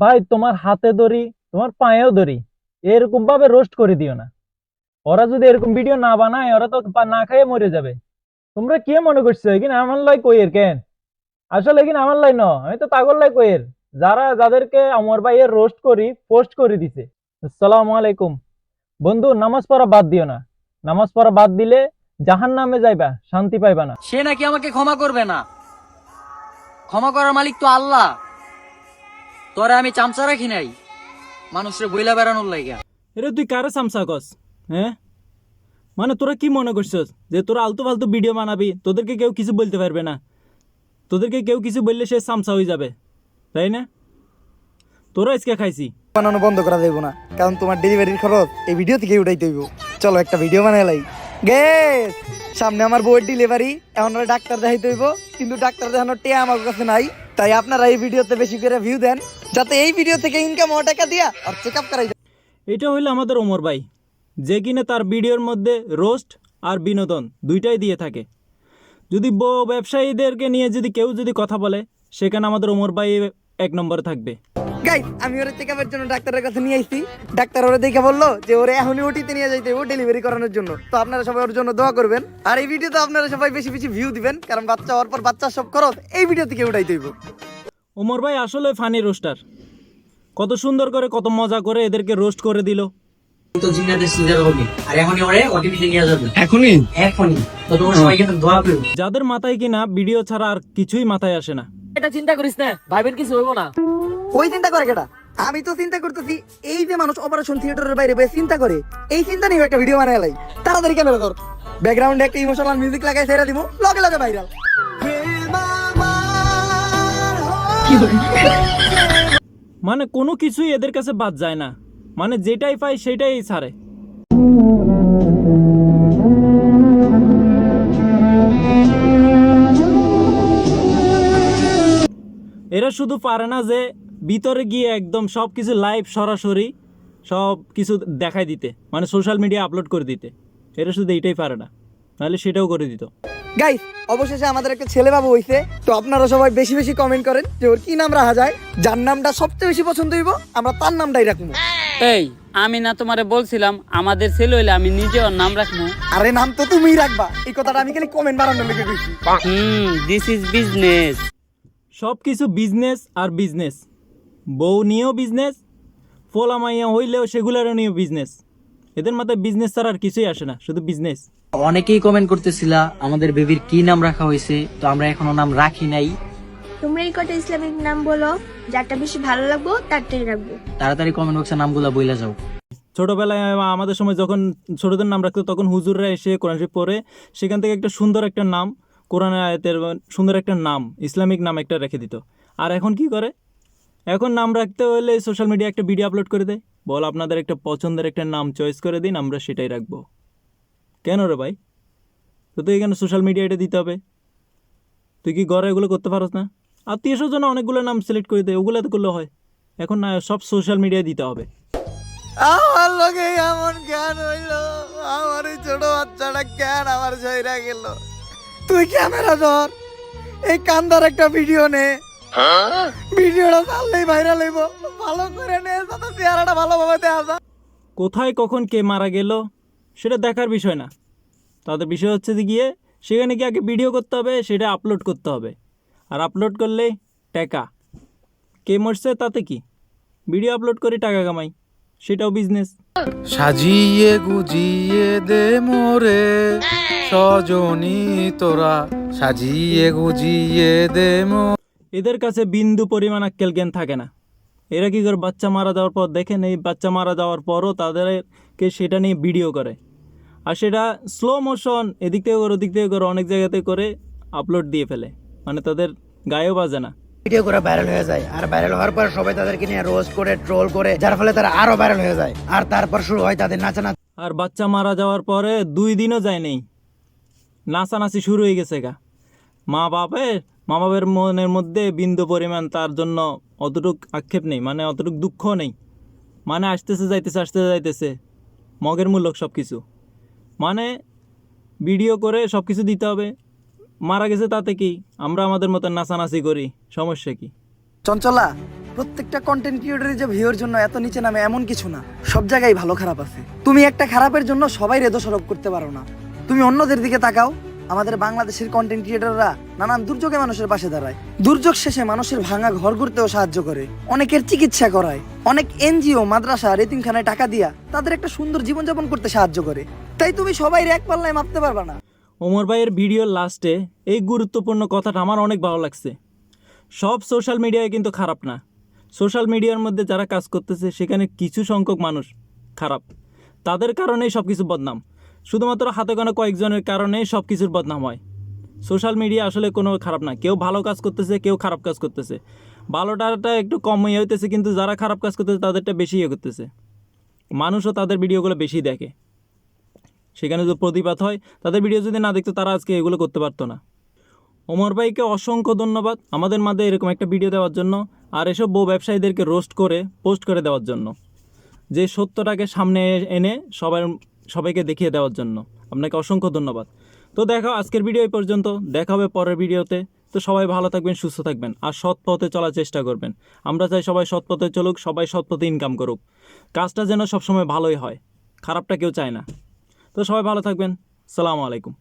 ভাই, তোমার হাতে ধরি তোমার পায়েও ধরি এরকম ভাবে রোস্ট করে দিও না। ওরা যদি এরকম ভিডিও না বানায়, ওরা তো না খেয়ে মরে যাবে। তোমরা কি মনে করছ এখানে আমার লাই কইয়ের কেন? আসলে এখানে আমার লাই ন আমি তো তাগর লাই কইয়ের যারা, যাদেরকে আমার ভাইয়ের রোস্ট করি পোস্ট করে দিছে। আসসালামু আলাইকুম। বন্ধু, নামাজ পড়া বাদ দিও না। নামাজ পড়া বাদ দিলে জাহান নামে যাইবা, শান্তি পাইবা না। সে নাকি আমাকে ক্ষমা করবে না। ক্ষমা করার মালিক তো আল্লাহ। তোরে আমি চামচা রাখি নাই। মানুষের বইলা বেড়ানোর লাইগা। এরে তুই কারে চামচা কস হ্যাঁ মানে তোরা কি মনে করছস যে তোরা আলতু ফালতু ভিডিও বানাবি? তোদেরকে কেউ কিছু বলতে পারবে না। তোদেরকে কেউ কিছু বললে সে সামসা হয়ে যাবে তাই না? তোরা আজকে খাইছি। বানানো বন্ধ করা যাইব না কারণ তোমার ডেলিভারির খরচ এই ভিডিও থেকে উঠাইতে হইব। চলো একটা ভিডিও বানাই লাই। গেস সামনে আমার বউয়ের ডেলিভারি এখন ডাক্তার দেখাইতে হইব কিন্তু ডাক্তার দেখানোর টিয়া আমার কাছে নাই তাই আপনারা এই ভিডিওতে বেশি করে ভিউ দেন। যাতে এই ভিডিও থেকে ইনকাম হওয়া টাকা দিয়া আর চেক আপ করাই। এটা হইল আমাদের ওমর ভাই যে কিনা তার ভিডিওর মধ্যে রোস্ট আর বিনোদন দুইটাই দিয়ে থাকে। যদি ব্যবসায়ীদেরকে নিয়ে যদি কেউ যদি কথা বলে সেখানে আমাদের ওমর ভাই এক নম্বরে থাকবে। গাইস আমি ওরে চেক আপের জন্য ডাক্তারের কাছে নিয়ে আইছি। ডাক্তার ওরে দেখে বলল যে ওরে এখনই ওটিতে নিয়ে যাইতে ও ডেলিভারি করানোর জন্য। তো আপনারা সবাই ওর জন্য দোয়া করবেন। আর এই ভিডিওতে আপনারা সবাই বেশি বেশি ভিউ দিবেন কারণ বাচ্চা হওয়ার পর বাচ্চার সব খরচ এই ভিডিও থেকে উঠাই হইব। ওমর ভাই আসলে ফানি রোস্টার কত সুন্দর করে কত মজা করে এদেরকে রোস্ট করে দিল। তো জিনাদের সিজার হবে। আর এখনই ওরে ওটিপিতে নিয়ে যাবে। এখনই? এখনই। তো তোমার সবাই দোয়া করো। যাদের মাথায় কিনা ভিডিও ছাড়া আর কিছুই মাথায় আসে না। এটা চিন্তা করিস না ভাইবেন কিছু হইব না। ওই চিন্তা করে কেটা আমি তো চিন্তা করতেছি এই যে মানুষ অপারেশন থিয়েটারের বাইরে বসে চিন্তা করে এই চিন্তা নিয়ে একটা ভিডিও বানাই লাই। তাড়াতাড়ি ক্যামেরা ধর। ব্যাকগ্রাউন্ডে একটা ইমোশনাল মিউজিক লাগাই ছেড়ে দিব লগে লগে ভাইরাল মানে কোনো কিছুই এদের কাছে বাদ যায় না। মানে যেটাই পায় সেটাই ছাড়ে। এরা শুধু পারে না যে ভিতরে গিয়ে একদম সব কিছু লাইভ সরাসরি সব কিছু দেখাই দিতে। মানে সোশ্যাল মিডিয়া আপলোড করে দিতে। এরা শুধু এইটাই পারে না। নাহলে সেটাও করে দিত। গাইস অবশেষে আমাদের একটা ছেলে বাবু হইছে তো আপনারা সবাই বেশি বেশি কমেন্ট করেন যে ওর কি নাম রাখা যায় যার নামটা সবচেয়ে বেশি পছন্দ হইব আমরা তার নামটাই রাখব। এই আমি না তোমারে বলছিলাম আমাদের ছেলে হইলে আমি নিজে ওর নাম রাখব। আরে নাম তো তুমিই রাখবা এই কথাটা আমি খালি কমেন্ট বানানোর লেগে কইছি। হুম দিস ইজ বিজনেস সব কিছু বিজনেস আর বিজনেস বউ নিয়েও বিজনেস ফোলামাইয়া হইলেও সেগুলোরও নিয়েও বিজনেস এদের মাথায় বিজনেস ছাড়া আর কিছুই আসে না শুধু বিজনেস অনেকেই কমেন্ট করতেছিলা আমাদের বেবির কি নাম রাখা হয়েছে? তো আমরা এখনও নাম রাখি নাই। তোমরা এই কটা ইসলামিক নাম বলো যারটা বেশি ভালো লাগবো তারটাই রাখব। তাড়াতাড়ি কমেন্ট বক্সে নামগুলা বইলা যাও। ছোটোবেলায় আমাদের সময় যখন ছোটদের নাম রাখতো তখন হুজুররা এসে কোরআন শরীফ পড়ে। সেখান থেকে একটা সুন্দর একটা নাম কোরআনের আয়াতের সুন্দর একটা নাম ইসলামিক নাম একটা রেখে দিত। আর এখন কি করে? এখন নাম রাখতে হলে সোশ্যাল মিডিয়া একটা ভিডিও আপলোড করে দেয়। বল আপনাদের একটা পছন্দের একটা নাম চয়েস করে দিন আমরা সেটাই রাখব। কেন রে ভাই? তো তুই এখানে সোশ্যাল মিডিয়া এটা দিতে হবে? তুই কি ঘরে এগুলো করতে পারস না? আত্মীয় স্বজন অনেকগুলো নাম সিলেক্ট করে দেয় ওগুলো তো করলে হয়। এখন না সব সোশ্যাল মিডিয়ায় দিতে হবে। আমার লগে এমন জ্ঞান হইল আমার এই ছোট বাচ্চাটা জ্ঞান আমার জয়রা গেল। তুই ক্যামেরা ধর এই কান্দার একটা ভিডিও নে। ভিডিওটা চাললেই ভাইরাল হইব। ভালো করে নে যাতে চেহারাটা ভালোভাবে দেখা যায় কোথায় কখন কে মারা গেল? সেটা দেখার বিষয় না। তাদের বিষয় হচ্ছে যে গিয়ে সেখানে গিয়ে আগে ভিডিও করতে হবে সেটা আপলোড করতে হবে। আর আপলোড করলে টাকা। কে মরছে তাতে কি? ভিডিও আপলোড করে টাকা কামাই সেটাও বিজনেস সাজিয়ে গুজিয়ে দে মোরে সজনী তোরা। সাজিয়ে গুজিয়ে দে মো এদের কাছে বিন্দু পরিমাণ আক্কেল জ্ঞান থাকে না। এরা কি করে বাচ্চা মারা যাওয়ার পর দেখেন এই বাচ্চা মারা যাওয়ার পরও তাদেরকে সেটা নিয়ে ভিডিও করে। আর সেটা স্লো মোশন এদিক থেকে করে ওদিক থেকে করে অনেক জায়গাতে করে আপলোড দিয়ে ফেলে। মানে তাদের গায়েও বাজে না। ভিডিও করে ভাইরাল হয়ে যায়। আর ভাইরাল হওয়ার পর সবাই তাদেরকে নিয়ে রোস্ট করে ট্রোল করে যার ফলে তারা আরও ভাইরাল হয়ে যায়। আর তারপর শুরু হয় তাদের নাচানাচি। আর বাচ্চা মারা যাওয়ার পরে দুই দিনও যায় নেই। নাচানাচি শুরু হয়ে গেছে গা। মা বাপের মা বাপের মনের মধ্যে বিন্দু পরিমাণ তার জন্য অতটুক আক্ষেপ নেই মানে অতটুক দুঃখ নেই। মানে আসতেছে, যাইতেছে আসতেছে, যাইতেছে। মগের মূলক সব কিছু মানে ভিডিও করে সব কিছু দিতে হবে। মারা গেছে তাতে কি? আমরা আমাদের মতো নাচানাচি করি, সমস্যা কি? চঞ্চলা, প্রত্যেকটা কন্টেন্ট ক্রিয়েটরের যে ভিউর জন্য এত নিচে নামে এমন কিছু না। সব জায়গায় ভালো খারাপ আছে। তুমি একটা খারাপের জন্য সবাই রেদোষারোপ করতে পারো না। তুমি অন্যদের দিকে তাকাও। আমাদের বাংলাদেশের কন্টেন্ট ক্রিয়েটররা নানান দুর্যোগে মানুষের পাশে দাঁড়ায়। দুর্যোগ শেষে মানুষের ভাঙা ঘর করতেও সাহায্য করে। অনেকের চিকিৎসা করায়। অনেক এনজিও, মাদ্রাসা, রেতিমখানায় টাকা দিয়া তাদের একটা সুন্দর জীবনযাপন করতে সাহায্য করে। তাই তুমি সবাই এক পাল্লায় মাপতে পারবা না। ওমর ভাইয়ের ভিডিওর লাস্টে এই গুরুত্বপূর্ণ কথাটা আমার অনেক ভালো লাগছে। সব সোশ্যাল মিডিয়ায় কিন্তু খারাপ না। সোশ্যাল মিডিয়ার মধ্যে যারা কাজ করতেছে, সেখানে কিছু সংখ্যক মানুষ খারাপ। তাদের কারণেই সব কিছু বদনাম। শুধুমাত্র হাতে গোনা কয়েকজনের কারণেই সব কিছুর বদনাম হয়। সোশ্যাল মিডিয়া আসলে কোনো খারাপ না। কেউ ভালো কাজ করতেছে, কেউ খারাপ কাজ করতেছে। ভালোটাটা একটু কম ইয়ে হইতেছে, কিন্তু যারা খারাপ কাজ করতেছে, তাদেরটা বেশি ইয়ে করতেছে। মানুষও তাদের ভিডিওগুলো বেশি দেখে। সেখানে যদি প্রতিবাদ হয়, তাদের ভিডিও যদি না দেখতো, তারা আজকে এগুলো করতে পারতো না। ওমর ভাইকে অসংখ্য ধন্যবাদ আমাদের মাঝে এরকম একটা ভিডিও দেওয়ার জন্য আর এসব বউ ব্যবসায়ীদেরকে রোস্ট করে, পোস্ট করে দেওয়ার জন্য। যে সত্যটাকে সামনে এনে সবার সবাইকে দেখিয়ে দেওয়ার জন্য। আপনাকে অসংখ্য ধন্যবাদ। তো দেখা আজকের ভিডিও এই পর্যন্ত। দেখা হবে পরের ভিডিওতে তো। সবাই ভালো থাকবেন, সুস্থ থাকবেন আর সৎ পথে চলার চেষ্টা করবেন। আমরা চাই সবাই সৎ পথে চলুক, সবাই সৎ পথে ইনকাম করুক। কাজটা যেন সবসময় ভালোই হয়, খারাপটা কেউ চায় না। তো সবাই ভালো থাকবেন। সালামু আলাইকুম।